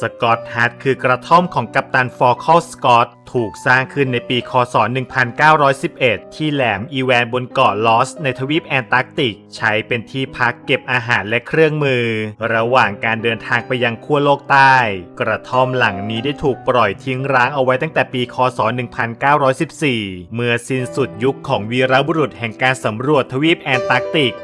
สกอตแฮาร์ดคือกระท่อมของกัปตันฟอร์คอลสกอตถูกสร้างขึ้นในปีคศ 1911 ที่แหลมอีแวนบนเกาะลอส ในทวีปแอนตาร์กติก ใช้เป็นที่พักเก็บอาหารและเครื่องมือ ระหว่างการเดินทางไปยังขั้วโลกใต้ กระท่อมหลังนี้ได้ถูกปล่อยทิ้งร้างเอาไว้ตั้งแต่ปีคศ 1914 เมื่อสิ้นสุดยุคของวีรบุรุษแห่งการสำรวจทวีปแอนตาร์กติก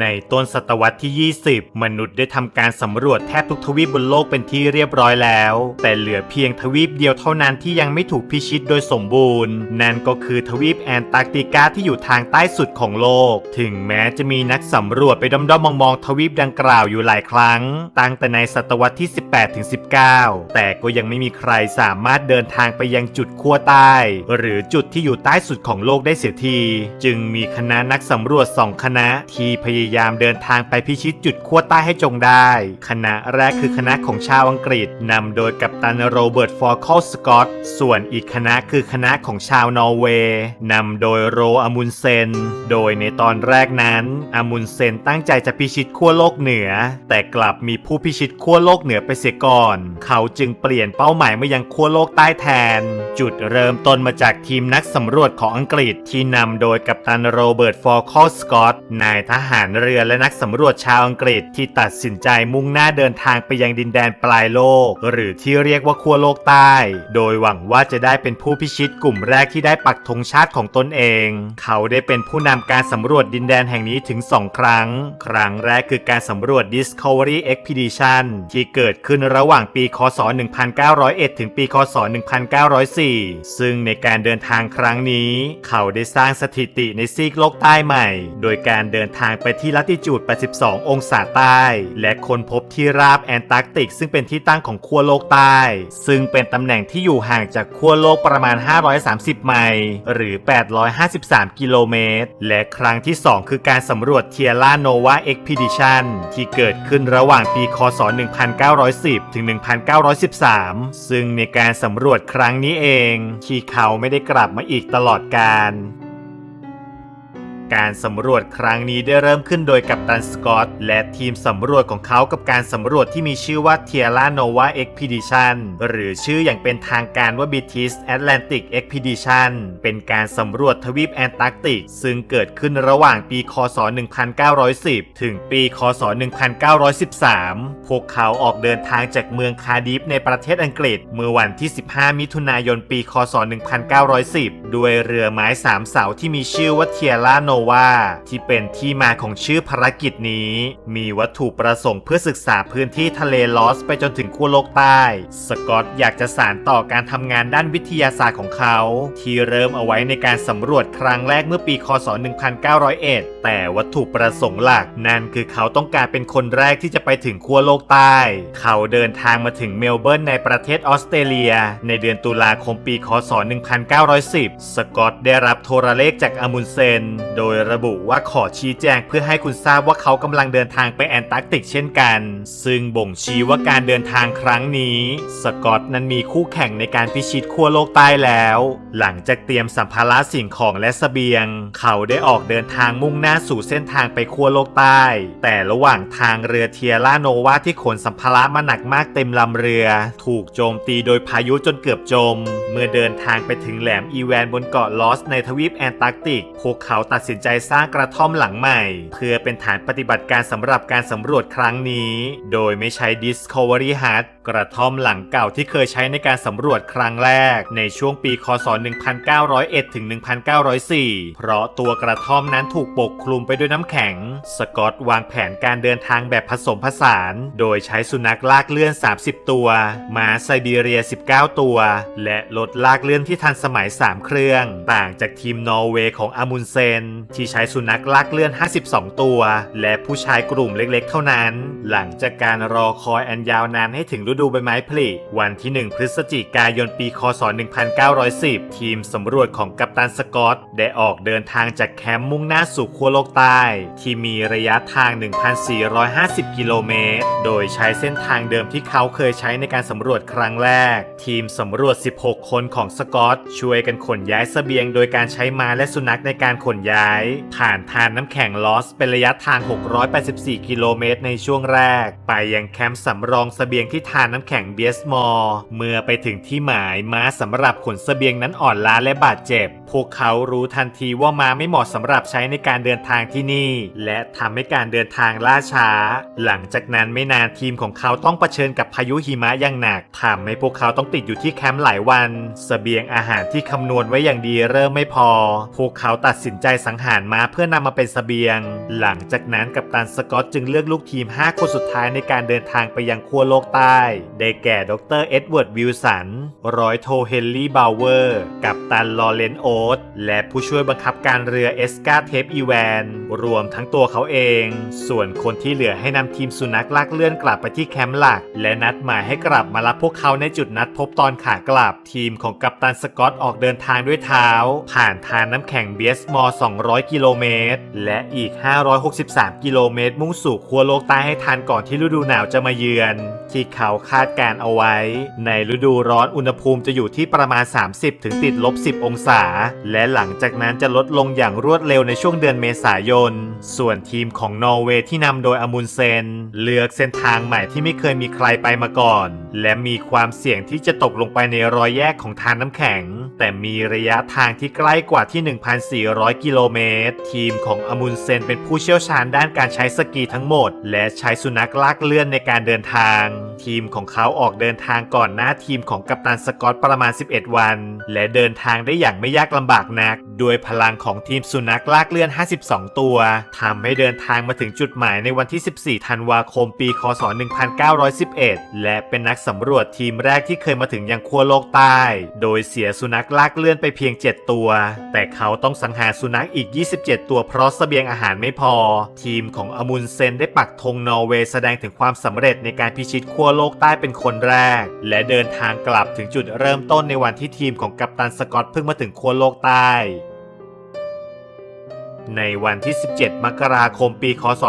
ในต้นศตวรรษที่ 20 มนุษย์ได้ทำการสำรวจแทบทุกทวีปบนโลกเป็นที่เรียบร้อยแล้ว แต่เหลือเพียงทวีปเดียวเท่านั้นที่ยังไม่ถูกพิชิตโดยสมบูรณ์ นั่นก็คือทวีปแอนตาร์กติกาที่อยู่ทางใต้สุดของโลก ถึงแม้จะมีนักสำรวจไปด้อมๆมองๆทวีปดังกล่าวอยู่หลายครั้ง ตั้งแต่ในศตวรรษที่ 18ถึง19 แต่ก็ยังไม่มีใครสามารถเดินทางไปยังจุดขั้วใต้ หรือจุดที่อยู่ใต้สุดของโลกได้เสียที จึงมีคณะนักสำรวจสองคณะที่พยายยามเดินทางไปพิชิตจุดขั้วใต้ให้จงได้ คณะแรกคือคณะของชาวอังกฤษนำโดยกัปตันโรเบิร์ตฟอร์คอลสกอตส่วนอีกคณะคือคณะของชาวนอร์เวย์นำโดยโรอามุนเซน โดยในตอนแรกนั้นอามุนเซนตั้งใจจะพิชิตขั้วโลกเหนือ แต่กลับมีผู้พิชิตขั้วโลกเหนือไปเสียก่อน เขาจึงเปลี่ยนเป้าหมายมายังขั้วโลกใต้แทน จุดเริ่มต้นมาจากทีมนักสำรวจของอังกฤษที่นำโดยกัปตันโรเบิร์ตฟอร์คอลสกอตนายทหารเรือและนักสำรวจชาวอังกฤษที่ตัดสินใจมุ่งหน้าเดินทางไปยังดินแดนปลายโลก หรือที่เรียกว่าขั้วโลกใต้ โดยหวังว่าจะได้เป็นผู้พิชิตกลุ่มแรกที่ได้ปักธงชาติของตนเอง เขาได้เป็นผู้นำการสำรวจดินแดนแห่งนี้ถึง 2 ครั้ง ครั้งแรกคือการสำรวจ Discovery Expedition ที่เกิดขึ้นระหว่างปี คศ 1901 ถึงปี คศ 1904 ซึ่งในการเดินทางครั้งนี้ เขาได้สร้างสถิติในซีกโลกใต้ใหม่ โดยการเดินทางไปที่ลัติจูด 82 องศาใต้ และค้นพบที่ราบแอนตาร์กติก ซึ่งเป็นที่ตั้งของขั้วโลกใต้ ซึ่งเป็นตำแหน่งที่อยู่ห่างจากขั้วโลกประมาณ 530 ไมล์หรือ 853 กิโลเมตร และครั้งที่ 2 คือการสำรวจเทียร่าโนวาเอ็กพิดิชันที่เกิดขึ้นระหว่างปีคศ 1910 ถึง 1913 ซึ่งในการสำรวจครั้งนี้เอง ที่เขาไม่ได้กลับมาอีกตลอดกาล การสำรวจครั้งนี้ได้เริ่มขึ้นโดยกัปตันสกอตและทีมสำรวจของเขากับการสำรวจที่มีชื่อว่า t i e r a Nova Expedition หรือชื่ออย่างเป็นทางการว่า British Atlantic Expedition เป็นการสำรวจทวีปแอนตาร์กติก ซึ่งเกิดขึ้นระหว่างปี คศ 1910 ถึงปี คศ 1913 พวกเขาออกเดินทางจากเมืองคาร์ดิฟในประเทศอังกฤษ เมื่อวันที่ 15 มิถุนายน ปี คศ 1910 ด้วยเรือไม้สามเสาที่มีชื่อว่า t i e r a Nova ที่เป็นที่มาของชื่อภารกิจนี้ มีวัตถุประสงค์เพื่อศึกษาพื้นที่ทะเลลอสไปจนถึงขั้วโลกใต้ สกอตอยากจะสานต่อการทำงานด้านวิทยาศาสตร์ของเขา ที่เริ่มเอาไว้ในการสำรวจครั้งแรกเมื่อปีคศ 1901 แต่วัตถุประสงค์หลัก นั่นคือเขาต้องการเป็นคนแรกที่จะไปถึงขั้วโลกใต้ เขาเดินทางมาถึงเมลเบิร์นในประเทศออสเตรเลีย ในเดือนตุลาคมปีคศ 1910 สกอตได้รับโทรเลขจากอามุนเซน โดยระบุว่าขอชี้แจงเพื่อให้คุณทราบว่าเขากำลังเดินทางไปแอนตาร์กติกเช่นกัน ซึ่งบ่งชี้ว่าการเดินทางครั้งนี้ สกอตนั้นมีคู่แข่งในการพิชิตขั้วโลกใต้แล้ว หลังจากเตรียมสัมภาระสิ่งของและเสบียง เขาได้ออกเดินทางมุ่งหน้าสู่เส้นทางไปขั้วโลกใต้ แต่ระหว่างทางเรือเทียร่าโนวาที่ขนสัมภาระมาหนักมากเต็มลำเรือ ถูกโจมตีโดยพายุจนเกือบจม เมื่อเดินทางไปถึงแหลมอีแวนบนเกาะลอสในทวีปแอนตาร์กติก พวกเขาตัดสินใจสร้างกระท่อมหลังใหม่ เพื่อเป็นฐานปฏิบัติการสำหรับการสำรวจครั้งนี้ โดยไม่ใช้ Discovery Hut กระท่อมหลังเก่าที่เคยใช้ในการสำรวจครั้งแรก ในช่วงปีคศ 1901 ถึง 1904 เพราะตัวกระท่อมนั้นถูกปกคลุมไปด้วยน้ำแข็ง สกอตวางแผนการเดินทางแบบผสมผสาน โดยใช้สุนัขลากเลื่อน 30 ตัว ม้าไซบีเรีย 19 ตัว และรถลากเลื่อนที่ทันสมัย 3 เครื่อง ต่างจากทีมนอร์เวย์ของอามุนเซน ที่ใช้สุนัขลากเลื่อน 52 ตัว และผู้ชายกลุ่มเล็กๆ เท่านั้น หลังจากการรอคอยอันยาวนานให้ถึงฤดูใบไม้ผลิวันที่ 1 พฤศจิกายนปี คศ 1910 ทีมสำรวจของกัปตันสกอตได้ออกเดินทางจากแคมป์มุ่งหน้าสู่ขั้วโลกใต้ ที่มีระยะทาง 1,450 กิโลเมตร โดยใช้เส้นทางเดิมที่เขาเคยใช้ในการสำรวจครั้งแรก ทีมสำรวจ 16 คนของสกอตช่วยกันขนย้ายเสบียง โดยการใช้ม้าและสุนัขในการขนย้าย ผ่านทานน้ำแข็งลอสเป็นระยะทาง 684 กิโลเมตรในช่วงแรก ไปยังแคมป์สำรองเสบียงที่ทานน้ำแข็งเบียสมอร์เมื่อไปถึงที่หมายม้าสำหรับขนเสบียงนั้นอ่อนล้าและบาดเจ็บ พวกเขารู้ทันทีว่าม้าไม่เหมาะสำหรับใช้ในการเดินทางที่นี่ และทำให้การเดินทางล่าช้า หลังจากนั้นไม่นานทีมของเขาต้องเผชิญกับพายุหิมะอย่างหนักทำให้พวกเขาต้องติดอยู่ที่แคมป์หลายวันเสบียงอาหารที่คำนวณไว้อย่างดีเริ่มไม่พอ พวกเขาตัดสินใจสังหารม้าเพื่อนำมาเป็นเสบียง หลังจากนั้นกัปตันสกอตจึงเลือกลูกทีม 5 คนสุดท้ายในการเดินทางไปยังขั้วโลกใต้ได้แก่ดรเอ็ดเวิร์ดวิลสัน ร้อยโทเฮนรี่บาวเวอร์ กัปตันลอเรนโอ๊ตและผู้ช่วยบังคับการเรือเอสกาเทปอีแวน รวมทั้งตัวเขาเอง ส่วนคนที่เหลือให้นำทีมสุนัขลากเลื่อนกลับไปที่แคมป์หลัก และนัดหมายให้กลับมารับพวกเขาในจุดนัดพบตอนขากลับ ทีมของกัปตันสกอตออกเดินทางด้วยเท้า ผ่านทานน้ำแข็งเบียสมอร์200 กิโลเมตร และอีก 563 กิโลเมตร มุ่งสู่ขั้วโลกใต้ให้ทันก่อนที่ฤดูหนาวจะมาเยือน ที่เขาคาดการเอาไว้ ในฤดูร้อนอุณหภูมิจะอยู่ที่ประมาณ 30 ถึงติดลบ 10 องศา และหลังจากนั้นจะลดลงอย่างรวดเร็วในช่วงเดือนเมษายน ส่วนทีมของนอร์เวย์ที่นำโดยอมุนเซน เลือกเส้นทางใหม่ที่ไม่เคยมีใครไปมาก่อน และมีความเสี่ยงที่จะตกลงไปในรอยแยกของทานน้ำแข็ง แต่มีระยะทางที่ใกล้กว่าที่ 1,400 กิโลเมตร ทีมของอมุนเซนเป็นผู้เชี่ยวชาญด้านการใช้สกีทั้งหมด และใช้สุนัขลากเลื่อนในการเดินทางทีมของเขาออกเดินทางก่อนหน้าทีมของกัปตันสกอตประมาณ 11 วัน และเดินทางได้อย่างไม่ยากลำบากนัก ด้วยพลังของทีมสุนัขลากเลื่อน 52 ตัวทำให้เดินทางมาถึงจุดหมายในวันที่ 14 ธันวาคมปี คศ 1911 และเป็นนักสำรวจทีมแรกที่เคยมาถึงยังขั้วโลกใต้ โดยเสียสุนัขลากเลื่อนไปเพียง 7 ตัว แต่เขาต้องสังหารสุนัขอีก 27 ตัวเพราะเสบียงอาหารไม่พอ ทีมของอมุนเซนได้ปักธงนอร์เวย์แสดงถึงความสำเร็จในการพิชิตขั้วโลกใต้เป็นคนแรก และเดินทางกลับถึงจุดเริ่มต้นในวันที่ทีมของกัปตันสกอตเพิ่งมาถึงขั้วโลกใต้ ในวันที่ 17 มกราคม ปี คศ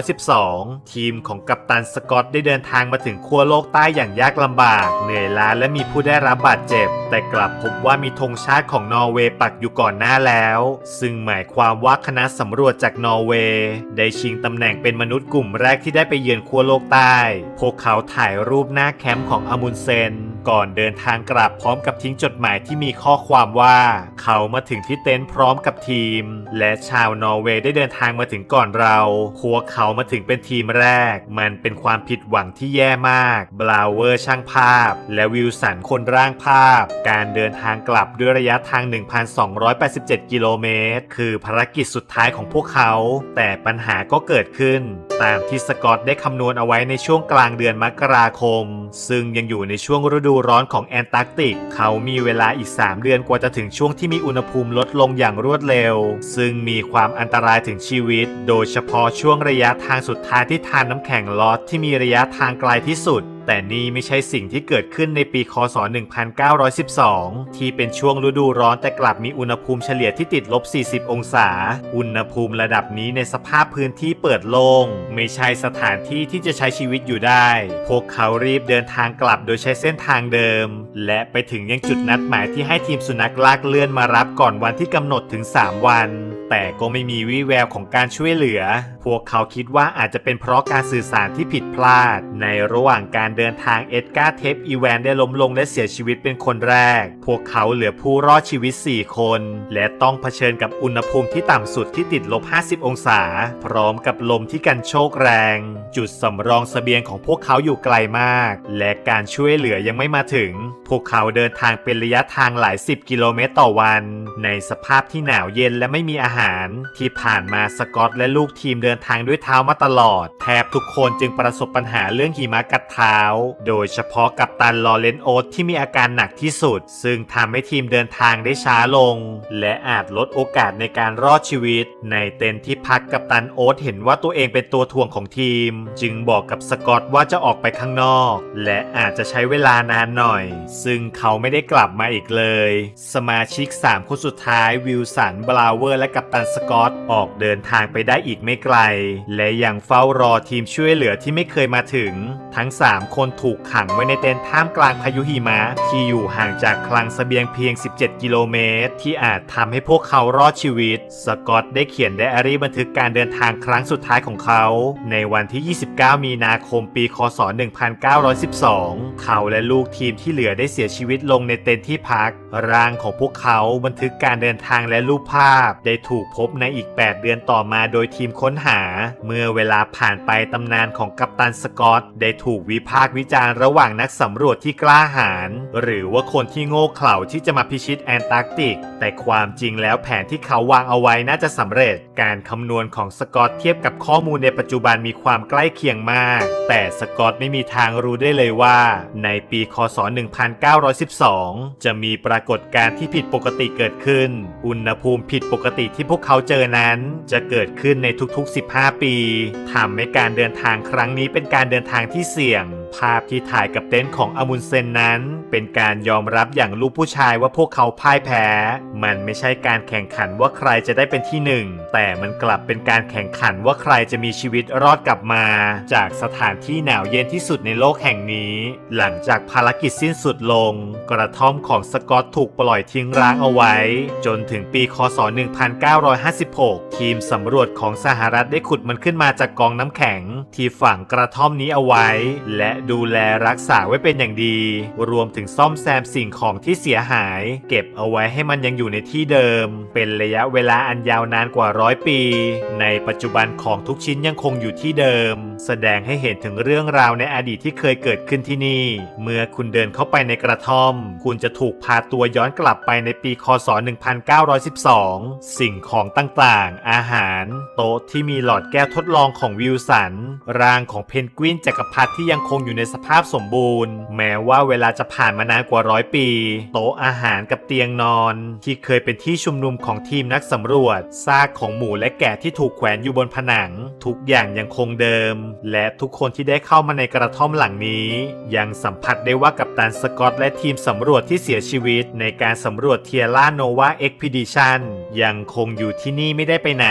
1912 ทีมของกัปตันสกอตได้เดินทางมาถึงขั้วโลกใต้อย่างยากลำบาก เหนื่อยล้าและมีผู้ได้รับบาดเจ็บ แต่กลับพบว่ามีธงชาติของนอร์เวย์ปักอยู่ก่อนหน้าแล้ว ซึ่งหมายความว่าคณะสำรวจจากนอร์เวย์ได้ชิงตำแหน่งเป็นมนุษย์กลุ่มแรกที่ได้ไปเยือนขั้วโลกใต้ พวกเขาถ่ายรูปหน้าแคมป์ของอามุนเซน ก่อนเดินทางกลับพร้อมกับทิ้งจดหมายที่มีข้อความว่า เขามาถึงที่เต็นท์พร้อมกับทีม และชาวนอร์เวย์ได้เดินทางมาถึงก่อนเราพวกเขามาถึงเป็นทีมแรก มันเป็นความผิดหวังที่แย่มากบลาวเวอร์ช่างภาพ และวิลสันคนร่างภาพ การเดินทางกลับด้วยระยะทาง 1,287 กิโลเมตร คือภารกิจสุดท้ายของพวกเขา แต่ปัญหาก็เกิดขึ้น ตามที่สกอตได้คำนวณเอาไว้ในช่วงกลางเดือนมกราคม ซึ่งยังอยู่ในช่วงฤดูร้อนของแอนตาร์กติก เขามีเวลาอีก 3 เดือนกว่าจะถึงช่วงที่มีอุณหภูมิลดลงอย่างรวดเร็ว ซึ่งมีความอันตรายถึงชีวิต โดยเฉพาะช่วงระยะทางสุดท้ายที่ทานน้ำแข็งลอดที่มีระยะทางไกลที่สุด แต่นี่ไม่ใช่สิ่งที่เกิดขึ้นในปีคศ 1912 ที่เป็นช่วงฤดูร้อนแต่กลับมีอุณหภูมิเฉลี่ยที่ติดลบ 40 องศา อุณหภูมิระดับนี้ในสภาพพื้นที่เปิดโล่งไม่ใช่สถานที่ที่จะใช้ชีวิตอยู่ได้ พวกเขารีบเดินทางกลับโดยใช้เส้นทางเดิม และไปถึงยังจุดนัดหมายที่ให้ทีมสุนัขลากเลื่อนมารับก่อนวันที่กำหนดถึง 3 วันแต่ก็ไม่มีวี่แววของการช่วยเหลือ พวกเขาคิดว่าอาจจะเป็นเพราะการสื่อสารที่ผิดพลาด ในระหว่างการเดินทางเอ็ดการ์เทปอีแวนได้ล้มลงและเสียชีวิตเป็นคนแรก พวกเขาเหลือผู้รอดชีวิต 4 คน และต้องเผชิญกับอุณหภูมิที่ต่ำสุดที่ติดลบ 50 องศา พร้อมกับลมที่กันโชกแรง จุดสำรองเสบียงของพวกเขาอยู่ไกลมาก และการช่วยเหลือยังไม่มาถึง พวกเขาเดินทางเป็นระยะทางหลาย 10 กิโลเมตรต่อวัน ในสภาพที่หนาวเย็นและไม่มีอาหารหาร ที่ผ่านมาสกอตและลูกทีมเดินทางด้วยเท้ามาตลอด แทบทุกคนจึงประสบปัญหาเรื่องหิมะกัดเท้า โดยเฉพาะกัปตันลอเรนโอตที่มีอาการหนักที่สุด ซึ่งทำให้ทีมเดินทางได้ช้าลง และอาจลดโอกาสในการรอดชีวิต ในเต็นท์ที่พักกัปตันโอ๊ตเห็นว่าตัวเองเป็นตัวถ่วงของทีม จึงบอกกับสกอตว่าจะออกไปข้างนอก และอาจจะใช้เวลานานหน่อย ซึ่งเขาไม่ได้กลับมาอีกเลย สมาชิก 3 คนสุดท้ายวิลสันบลาเวอร์และกัปตันสกอตออกเดินทางไปได้อีกไม่ไกล และยังเฝ้ารอทีมช่วยเหลือที่ไม่เคยมาถึง ทั้ง 3 คนถูกขังไว้ในเต็นท์ท่ามกลางพายุหิมะที่อยู่ห่างจากคลังเสบียงเพียง 17 กิโลเมตร ที่อาจทำให้พวกเขารอดชีวิต สกอตได้เขียนไดอารี่บันทึกการเดินทางครั้งสุดท้ายของเขา ในวันที่ 29 มีนาคมปี คศ 1912 เขาและลูกทีมที่เหลือได้เสียชีวิตลงในเต็นท์ที่พัก ร่างของพวกเขาบันทึกการเดินทางและรูปภาพ ได้ถูกพบในอีก 8 เดือนต่อมาโดยทีมค้นหา เมื่อเวลาผ่านไปตำนานของกัปตันสกอตได้ถูกถูกวิพากษ์วิจารณ์ระหว่างนักสำรวจที่กล้าหาญหรือว่าคนที่โง่เขลาที่จะมาพิชิตแอนตาร์กติก แต่ความจริงแล้วแผนที่เขาวางเอาไว้น่าจะสำเร็จ การคำนวณของสกอตเทียบกับข้อมูลในปัจจุบันมีความใกล้เคียงมาก แต่สกอตไม่มีทางรู้ได้เลยว่า ในปีคศ 1912 จะมีปรากฏการณ์ที่ผิดปกติเกิดขึ้น อุณหภูมิผิดปกติที่พวกเขาเจอนั้น จะเกิดขึ้นในทุกๆ 15 ปีทำให้การเดินทางครั้งนี้เป็นการเดินทางที่เสี่ยง ภาพที่ถ่ายกับเต็นท์ของอมุนเซนนั้น เป็นการยอมรับอย่างลูกผู้ชายว่าพวกเขาพ่ายแพ้ มันไม่ใช่การแข่งขันว่าใครจะได้เป็นที่หนึ่งแต่มันกลับเป็นการแข่งขันว่าใครจะมีชีวิตรอดกลับมา จากสถานที่หนาวเย็นที่สุดในโลกแห่งนี้ หลังจากภารกิจสิ้นสุดลง กระท่อมของสกอตถูกปล่อยทิ้งร้างเอาไว้ จนถึงปีคศ 1956 ทีมสำรวจของสหรัฐได้ขุดมันขึ้นมาจากกองน้ำแข็ง ที่ฝังกระท่อมนี้เอาไว้ และดูแลรักษาไว้เป็นอย่างดี รวมถึงซ่อมแซมสิ่งของที่เสียหาย เก็บเอาไว้ให้มันยังอยู่ในที่เดิม เป็นระยะเวลาอันยาวนานกว่าร้อยปี ในปัจจุบันของทุกชิ้นยังคงอยู่ที่เดิม แสดงให้เห็นถึงเรื่องราวในอดีตที่เคยเกิดขึ้นที่นี่ เมื่อคุณเดินเข้าไปในกระท่อม คุณจะถูกพาตัวย้อนกลับไปในปีคศ 1912 สิ่งของต่างๆอาหาร โต๊ะที่มีหลอดแก้วทดลองของวิลสันร่างของเพนกวินจักรพรรดิที่ยังคงอยู่ในสภาพสมบูรณ์ แม้ว่าเวลาจะผ่านมานานกว่าร้อยปี โต๊ะอาหารกับเตียงนอน ที่เคยเป็นที่ชุมนุมของทีมนักสำรวจซากของหมูและแกะที่ถูกแขวนอยู่บนผนัง ทุกอย่างยังคงเดิม และทุกคนที่ได้เข้ามาในกระท่อมหลังนี้ ยังสัมผัสได้ว่ากัปตันสกอตและทีมสำรวจที่เสียชีวิต ในการสำรวจเทียร่าโนวาเอ็กพิดิชันยังคงอยู่ที่นี่ไม่ได้ไปไหน